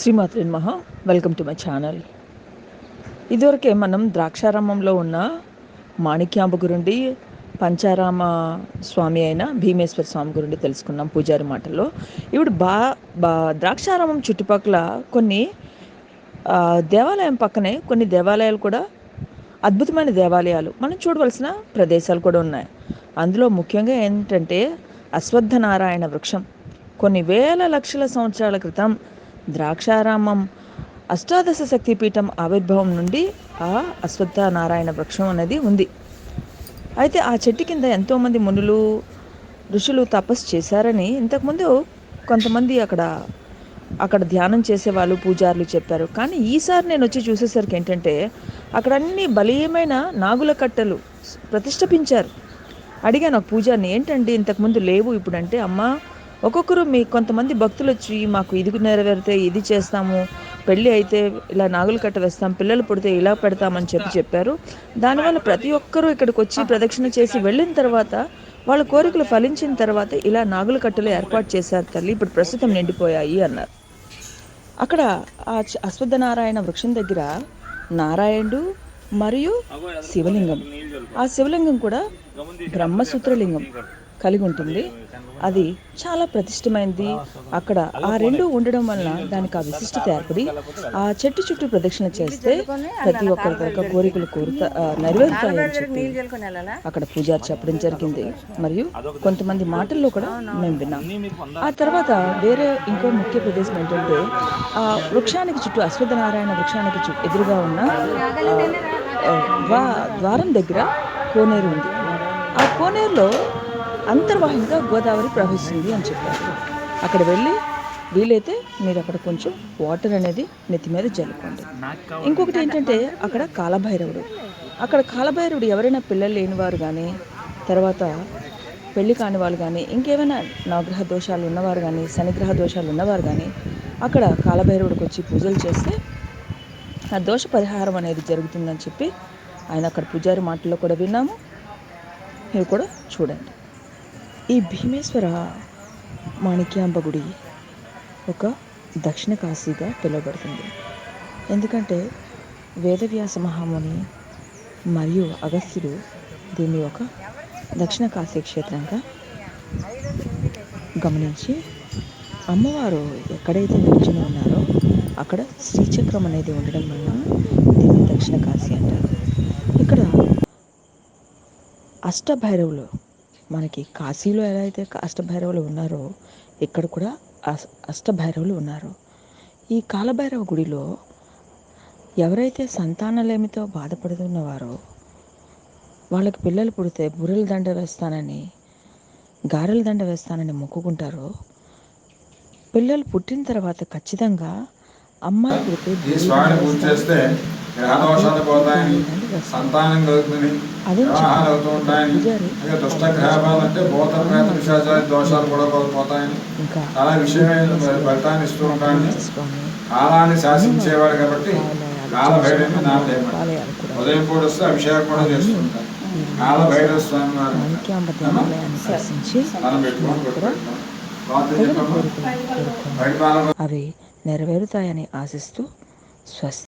శ్రీమాత్రి మహా welcome to my channel ఇదివరకే మనం ద్రాక్షారామంలో ఉన్న మాణిక్యాంబ గురుండి పంచారామ స్వామి అయిన భీమేశ్వర స్వామి గురుండి తెలుసుకున్నాం పూజారి మాటల్లో. ఇప్పుడు బా బా ద్రాక్షారామం చుట్టుపక్కల కొన్ని దేవాలయం పక్కనే కొన్ని దేవాలయాలు కూడా అద్భుతమైన దేవాలయాలు మనం చూడవలసిన ప్రదేశాలు కూడా ఉన్నాయి. అందులో ముఖ్యంగా ఏంటంటే అశ్వత్థ నారాయణ వృక్షం. కొన్ని వేల లక్షల సంవత్సరాల క్రితం ద్రాక్షారామం అష్టాదశ శక్తిపీఠం ఆవిర్భావం నుండి ఆ అశ్వత్థ నారాయణ వృక్షం అనేది ఉంది. అయితే ఆ చెట్టు కింద ఎంతోమంది మునులు ఋషులు తపస్సు చేశారని ఇంతకుముందు కొంతమంది అక్కడ అక్కడ ధ్యానం చేసేవాళ్ళు పూజారులు చెప్పారు. కానీ ఈసారి నేను వచ్చి చూసేసరికి ఏంటంటే అక్కడ అన్ని బలీయమైన నాగుల కట్టలు ప్రతిష్టపించారు అడిగాను ఒక పూజారిని ఏంటండి ఇంతకుముందు లేవు ఇప్పుడంటే? అమ్మ ఒక్కొక్కరు మీ కొంతమంది భక్తులు వచ్చి మాకు ఇది నెరవేరితే ఇది చేస్తాము పెళ్ళి అయితే ఇలా నాగులు కట్ట వేస్తాం పిల్లలు పుడితే ఇలా పెడతామని చెప్పి చెప్పారు. దానివల్ల ప్రతి ఒక్కరూ ఇక్కడికి వచ్చి ప్రదక్షిణ చేసి వెళ్ళిన తర్వాత వాళ్ళ కోరికలు ఫలించిన తర్వాత ఇలా నాగుల కట్టలు ఏర్పాటు చేశారు తల్లి ఇప్పుడు ప్రస్తుతం నిండిపోయాయి అన్నారు. అక్కడ ఆ అశ్వత్థనారాయణ నారాయణ వృక్షం దగ్గర నారాయణుడు మరియు శివలింగం. ఆ శివలింగం కూడా బ్రహ్మసూత్రలింగం. కలిగి ఉంటుంది అది చాలా ప్రతిష్టమైనది అక్కడ ఆ రెండు ఉండడం వలన దానికి ఆ విశిష్టత ఏర్పడి ఆ చెట్టు చుట్టూ ప్రదక్షిణ చేస్తే ప్రతి ఒక్కరి యొక్క కోరికలు కోరుతా నెరవేరుతాయని చెప్పి అక్కడ పూజారి చెప్పడం జరిగింది. మరియు కొంతమంది మాటల్లో కూడా మేము విన్నాం. ఆ తర్వాత వేరే ఇంకో ముఖ్య ప్రదేశం ఏంటంటే ఆ వృక్షానికి చుట్టూ అశ్వత్థనారాయణ వృక్షానికి చుట్టూ ఎదురుగా ఉన్న ద్వారం దగ్గర కోనేరు ఉంది. ఆ కోనేరులో అంతర్వాహినిగా గోదావరి ప్రవహిస్తుంది అని చెప్పారు. అక్కడ వెళ్ళి వీలైతే మీరు అక్కడ కొంచెం వాటర్ అనేది నెత్తి మీద జల్లుకోండి. ఇంకొకటి ఏంటంటే అక్కడ కాలభైరవుడు. అక్కడ కాలభైరవుడు ఎవరైనా పిల్లలు లేనివారు కానీ తర్వాత పెళ్ళి కాని వాళ్ళు కానీ ఇంకేమైనా నవగ్రహ దోషాలు ఉన్నవారు కానీ శనిగ్రహ దోషాలు ఉన్నవారు కానీ అక్కడ కాలభైరవుడికి వచ్చి పూజలు చేస్తే ఆ దోష పరిహారం అనేది జరుగుతుందని చెప్పి ఆయన అక్కడ పూజారి మాటల్లో కూడా విన్నాము. మీరు కూడా చూడండి. ఈ భీమేశ్వర మాణిక్యాంబ గుడి ఒక దక్షిణ కాశీగా పిలువబడుతుంది. ఎందుకంటే వేదవ్యాస మహాముని మరియు అగస్త్యుడు దీన్ని ఒక దక్షిణ కాశీ క్షేత్రంగా గమనించి అమ్మవారు ఎక్కడైతే నిల్చుని ఉన్నారో అక్కడ శ్రీచక్రం అనేది ఉండడం వలన దీన్ని దక్షిణ కాశీ అంటారు. ఇక్కడ అష్టభైరవులు మనకి కాశీలో ఎలా అయితే అష్టభైరవులు ఉన్నారో ఇక్కడ కూడా అష్టభైరవులు ఉన్నారు. ఈ కాలభైరవ గుడిలో ఎవరైతే సంతానలేమితో బాధపడుతున్నవారో వాళ్ళకి పిల్లలు పుడితే బుర్రెల దండ వేస్తానని గారెల దండ వేస్తానని మొక్కుకుంటారో పిల్లలు పుట్టిన తర్వాత ఖచ్చితంగా అమ్మాయి పుడితే ఈ బుర్రెల స్వామిని దండ పూజ వేస్తారు. చేస్తే గ్రహ దోషాలు పోతాయని సంతానం కలుగుతుంది వివాహాలు అవుతూ ఉంటాయని ఇక దుష్ట గ్రహాలు అంటే భూత ప్రేత విశాచారి దోషాలు కూడా పోతాయని చాలా విషయమైన ఫలితాన్ని ఇస్తూ ఉంటాయని కాలాన్ని శాసించేవాడు కాబట్టి కాల భైరవి నామదేవుడు ఆలయాలు కూడా ఉదయం పూట వస్తే అభిషేకం కూడా చేస్తుంటారు. కాల భైరవ స్వామి వారు. అవి నెరవేరుతాయని ఆశిస్తూ స్వస్తి